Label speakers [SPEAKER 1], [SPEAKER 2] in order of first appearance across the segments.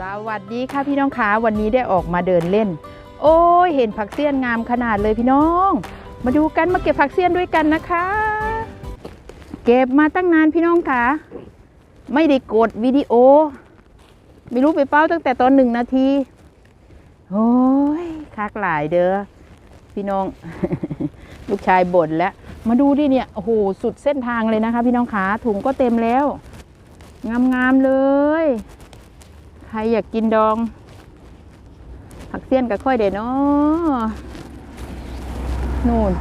[SPEAKER 1] สวัสดีค่ะพี่น้องคะวันนี้ได้ออกมาเดินเล่น โอ้ยเห็นผักเสี้ยนงามขนาดเลยพี่น้อง มาดูกันมาเก็บผักเสี้ยนด้วยกันนะคะ เก็บมาตั้งนานพี่น้องคะไม่ได้กดวิดีโอ ไม่รู้ไปเป้าตั้งแต่ตอนหนึ่งนาทีโอ้ยคักหลายเด้อพี่น้อง ลูกชายบ่นแล้วมาดูดิเนี่ยโอ้โหสุดเส้นทางเลยนะคะ พี่น้องขาถุงก็เต็มแล้ว งามๆเลย ครอยากกินดอง ผักเสี้ยนกับค่อยเด็ดเนาะนู่น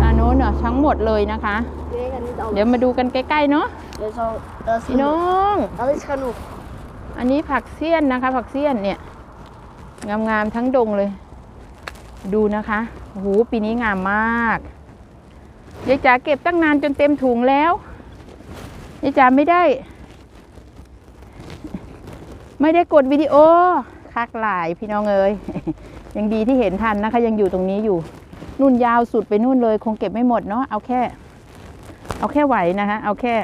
[SPEAKER 1] อันโน้นเนาะทั้งหมดเลยนะคะ
[SPEAKER 2] Nee, ga niet
[SPEAKER 1] เดี๋ยว
[SPEAKER 2] alles.
[SPEAKER 1] มาดูกันใกล้ๆเนาะ
[SPEAKER 2] Dat is al, dat is
[SPEAKER 1] พี่น้อ
[SPEAKER 2] genoeg.
[SPEAKER 1] ง
[SPEAKER 2] Dat is genoeg.
[SPEAKER 1] อันนี้ผักเสี้ยนนะคะ ผักเสี้ยนเนี่ย งามๆทั้งดงเลย ดูนะคะโอ้โหปีนี้งามมากยายจ๋าเก็บตั้งนานจนเต็มถุงแล้วยายจ๋าไม่ได้ ไม่ได้กดวิดีโอคักหลายพี่น้องเอ้ยยังดีที่เห็นทันนะคะ ยังอยู่ตรงนี้อยู่นุ่นยาวสุดไปนู่นเลย คงเก็บไม่หมดเนาะเอาแค่ เอาแค่ไหวนะคะเอาแค่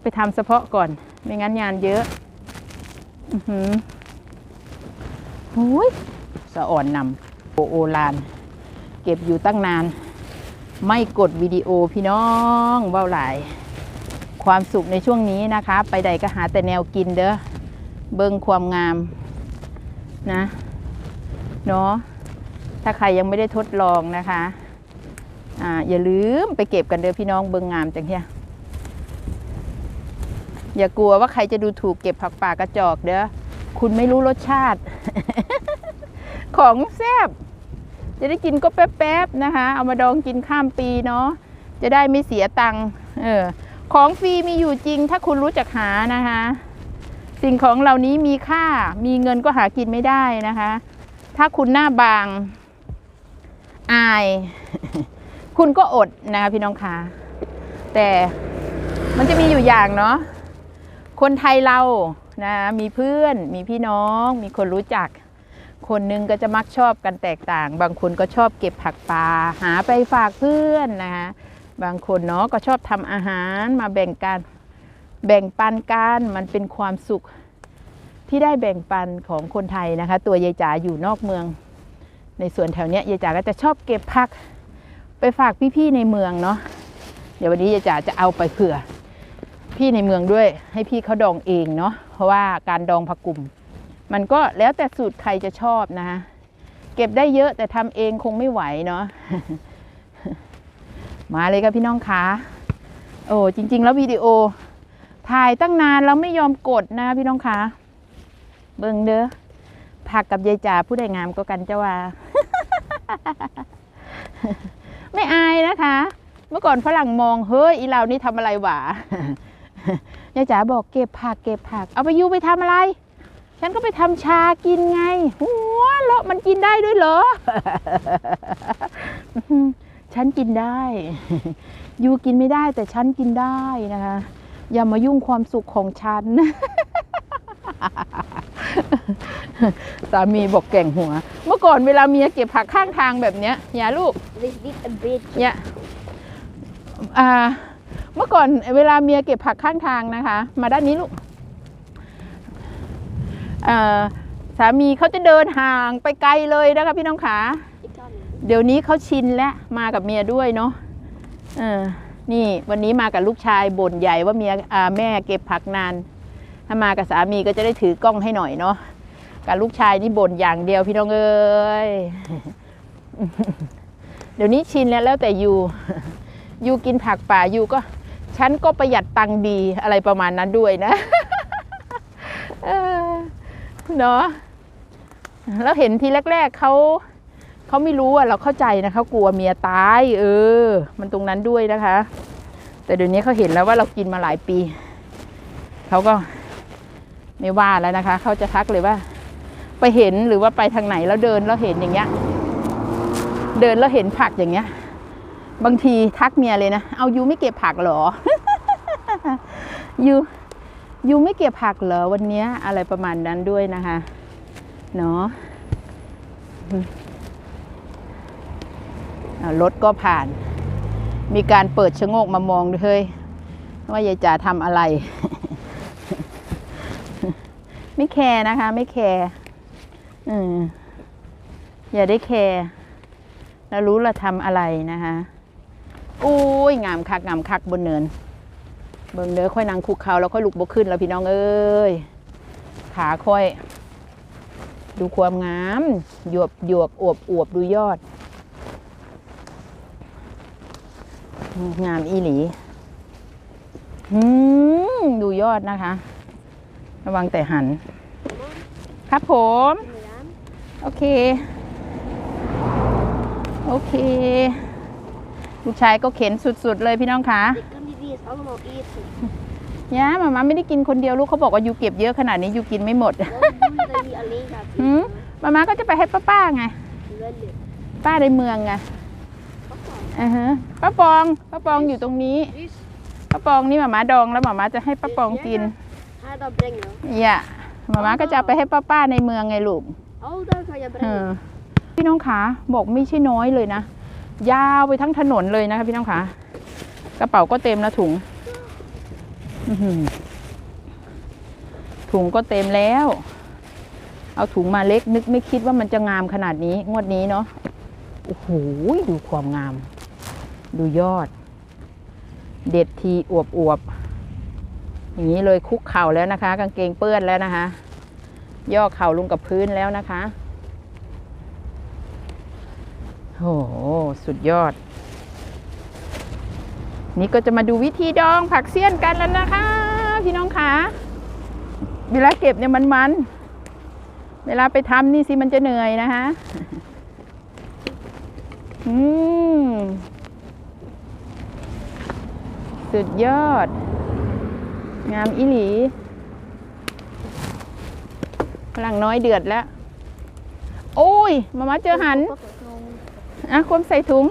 [SPEAKER 1] ไปทำเฉพาะก่อน ไม่งั้นงานเยอะอือหือโอ้ยสะอ่อนนำโอโอลาน เก็บอยู่ตั้งนาน ไม่กดวิดีโอพี่น้องเบ้าหลาย ความสุขในช่วงนี้นะคะ ไปใดก็หาแต่แนวกินเด้อ เบิ่งความงามนะเนาะถ้าใครยังไม่ได้ทดลองนะคะอ่าอย่าลืมไปเก็บกันเด้อพี่น้องเบิ่งงามจังเฮียอย่ากลัวว่าใครจะดูถูกเก็บผักป่ากระจอกเด้อคุณไม่รู้รสชาติ ของแซ่บจะได้กินก็แป๊บๆนะคะ เอามาดองกินข้ามปีเนาะจะได้ไม่เสียตังค์เออของฟรีมีอยู่จริงถ้าคุณรู้จักหานะคะ สิ่งของเหล่านี้มีค่ามีเงินก็หากินไม่ได้นะคะ ถ้าคุณหน้าบางอาย คุณก็อดนะคะพี่น้องคะแต่มันจะมีอยู่อย่างเนาะคนไทยเรานะมีเพื่อนมีพี่น้อง มีคนรู้จัก คนหนึงก็จะมักชอบกันแตกต่าง บางคนก็ชอบเก็บผักปลาหาไปฝากเพื่อนนะคะบางคนเนาะก็ชอบทำอาหารมาแบ่งกัน แบ่งปันกันมันเป็นความสุขที่ได้แบ่งปันของคนไทยนะคะ ตัวยายจ๋าอยู่นอกเมือง ในส่วนแถวเนี้ยยายจ๋าก็จะชอบเก็บผัก ไปฝากพี่ๆในเมืองเนาะเดี๋ยววันนี้ยายจ๋าจะเอาไปเผื่อ พี่ในเมืองด้วย ให้พี่เขาดองเองเนาะเพราะว่าการดองผักกลุ่ม มันก็แล้วแต่สูตรใครจะชอบนะคะเก็บได้เยอะแต่ทำเองคงไม่ไหวเนาะมาเลยครับพี่น้องคะโอ้จริง ๆ แล้ววิดีโอ ถ่ายตั้งนานแล้วไม่ยอมกดนะพี่น้องคะเบิ่งเด้อผักกับยายจ่าผู้ใดงามก็กันเจ้าว่า ไม่อายนะคะ เมื่อก่อนฝรั่งมองเฮ้ยอีเรานี่ทำอะไรหวะยายจ๋าบอกเก็บผักเก็บผัก เอาไปยูไปทำอะไร ฉันก็ไปทำชากินไงหัวเลาะมันกินได้ด้วยเหรอ ฉันกินได้ ยูกินไม่ได้แต่ฉันกินได้นะคะ อย่ามายุ่งความสุขของฉัน สามีบอกแก่งหัว เมื่อก่อนเวลาเมียเก็บผักข้างทางแบบเนี้ยอย่าลูก
[SPEAKER 2] Het is niet een beetje.
[SPEAKER 1] เนี่ยอ่า เมื่อก่อนเวลาเมียเก็บผักข้างทางนะคะ มาด้านนี้ลูกอ่าสามีเขาจะเดินห่างไปไกลเลยนะคะพี่น้องขา เดี๋ยวนี้เขาชินแล้วมากับเมียด้วยเนาะเออ นี่วันนี้มากับลูกชายบ่นใหญ่ว่าเมียแม่เก็บผักนาน ถ้ามากับสามีก็จะได้ถือกล้องให้หน่อยเนาะกับลูกชายนี่บ่นอย่างเดียวพี่น้องเอ้ยเดี๋ยวนี้ชินแล้วแล้วแต่ยูยูกินผักป่ายูก็ฉันก็ประหยัดตังค์ดีอะไรประมาณนั้นด้วยนะเนาะแล้วเห็นทีแรก ๆเขา เขาไม่รู้อะเราเข้าใจนะเขากลัวเมียตาย เออ มันตรงนั้นด้วยนะคะ แต่เดี๋ยวนี้เขาเห็นแล้วว่าเรากินมาหลายปีเขาก็ไม่ว่าแล้วนะคะเขาจะทักเลยว่า ไปเห็นหรือว่าไปทางไหนแล้วเดินแล้วเห็นอย่างเงี้ย เดินแล้วเห็นผักอย่างเงี้ย บางทีทักเมียเลยนะเอายูไม่เก็บผักเหรอยูยูไม่เก็บผักเหรอวันเนี้ยอะไรประมาณนั้นด้วยนะคะ เนาะ รถก็ผ่าน มีการเปิดชะโงกมามองด้วยเฮ้ยว่ายายจ๋าทำอะไร ไม่แคร์นะคะ ไม่แคร์อย่าได้แคร์เรารู้เราทำอะไรนะคะอุ้ยงามคักงามคักบนเนิน เบิ่งเด้อค่อยนั่งคุกเขาแล้วค่อยลุกบกขึ้นแล้วพี่น้องเอ้ยขาค่อย ดูความงามหยวบหยวบอวบอวบดูยอด งามอีหลีหืมดูยอดนะคะ ระวังแต่หัน ครับผม
[SPEAKER 2] Milan.
[SPEAKER 1] โอเค โอเค ลูกชายก็เข็นสุดๆเลยพี่น้องคะ
[SPEAKER 2] Dit kan die die eens allemaal eten.
[SPEAKER 1] ย่ามาม่าไม่ได้กินคนเดียวลูกเขาบอกว่ายูเก็บเยอะขนาดนี้ยูกินไม่หมด
[SPEAKER 2] Wel de bedoeling dat je niet alleen gaat eten.
[SPEAKER 1] Hm? มาม่าก็จะไปให้ป้าป้าๆไง
[SPEAKER 2] Wel leuk.
[SPEAKER 1] ป้าในเมืองไง
[SPEAKER 2] Papa.
[SPEAKER 1] อ่าฮะป้าปองป้าปองอยู่ตรงนี้
[SPEAKER 2] Dus,
[SPEAKER 1] ป้าปองนี่มาม่าดองแล้วมาม่าจะให้ป้าปองกิน
[SPEAKER 2] ga dat brengen.
[SPEAKER 1] อย่ามาม่าก็จะเอาไปให้ป้าป้าๆในเมืองไงลูก
[SPEAKER 2] Oh, dat ga je
[SPEAKER 1] เอ
[SPEAKER 2] brengen.
[SPEAKER 1] อพี่น้องขาบอกไม่ใช่น้อยเลยนะ ยาวไปทั้งถนนเลยนะคะพี่น้องขากระเป๋าก็เต็มแล้วถุงอื้อหือถุงก็เต็มแล้ว เอาถุงมาเล็กนึกไม่คิดว่ามันจะงามขนาดนี้ งวดนี้เนาะโอ้โหดูความงาม ดูยอด เด็ดทีอวบอวบอย่างนี้เลยคุกเข่าแล้วนะคะ กางเกงเปื้อนแล้วนะคะ ย่อเข่าลงกับพื้นแล้วนะคะโอ้โหสุดยอด นี่ก็จะมาดูวิธีดองผักเสี้ยนกันแล้วนะคะ พี่น้องคะเวลาเก็บเนี่ยมันมัน เวลาไปทำนี่สิมันจะเหนื่อยนะคะ อืม สุดยอด งามอิหลีพลังน้อยเดือดแล้ว โอ้ย มามาเจอหันอะควมใส่ถุง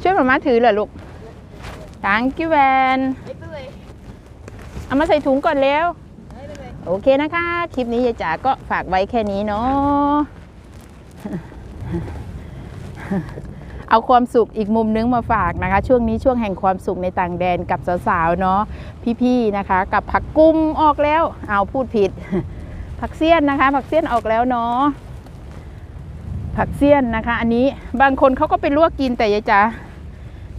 [SPEAKER 1] ช่วยมามาถือเหรอลูกตังกิแวนเอามาใส่ถุงก่อนแล้ว โอเคนะคะ คลิปนี้ยายจ๋าก็ฝากไว้แค่นี้เนาะ เอาความสุขอีกมุมนึงมาฝากนะคะ ช่วงนี้ช่วงแห่งความสุขในต่างแดนกับสาวๆเนาะพี่ๆนะคะ กับผักกุ้มออกแล้วเอาพูดผิด ผักเสี้ยนนะคะ ผักเสี้ยนออกแล้วเนาะผักเสี้ยนนะคะ อันนี้บางคนเขาก็ไปลวกกินแต่ยายจ๋า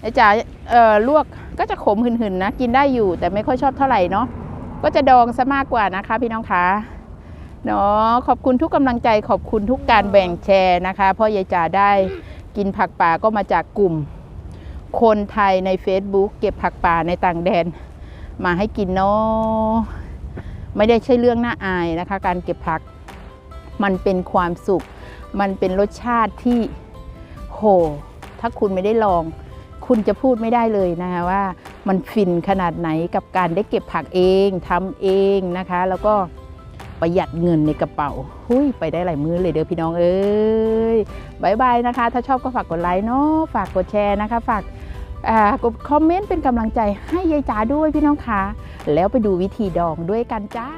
[SPEAKER 1] ยายจ๋าเอ่อลวกก็จะขมหืนๆนะ กินได้อยู่แต่ไม่ค่อยชอบเท่าไหร่เนาะก็จะดองซะมากกว่านะคะ พี่น้องคะเนาะขอบคุณทุกกำลังใจขอบคุณทุกการแบ่งแชร์นะคะเพราะยายจ๋าได้ กินผักป่าก็มาจากกลุ่ม คนไทยใน Facebook เก็บผักป่าในต่างแดน มาให้กินเนาะไม่ได้ใช่เรื่องน่าอายนะคะ การเก็บผักมันเป็นความสุข มันเป็นรสชาติที่โห ถ้าคุณไม่ได้ลอง คุณจะพูดไม่ได้เลยนะคะว่ามันฟินขนาดไหนกับการได้เก็บผักเองทำเองนะคะ แล้วก็ ประหยัดเงินในกระเป๋าหุยไปได้หลายมื้อเลยเด้อพี่น้องเอ้ยบายบายนะคะ ถ้าชอบก็ฝากกดไลค์เนาะฝากกดแชร์นะคะ ฝากอ่ากดคอมเมนต์เป็นกำลังใจให้ยายจ๋าด้วยพี่น้องคะแล้วไปดูวิธีดองด้วยกันจ้า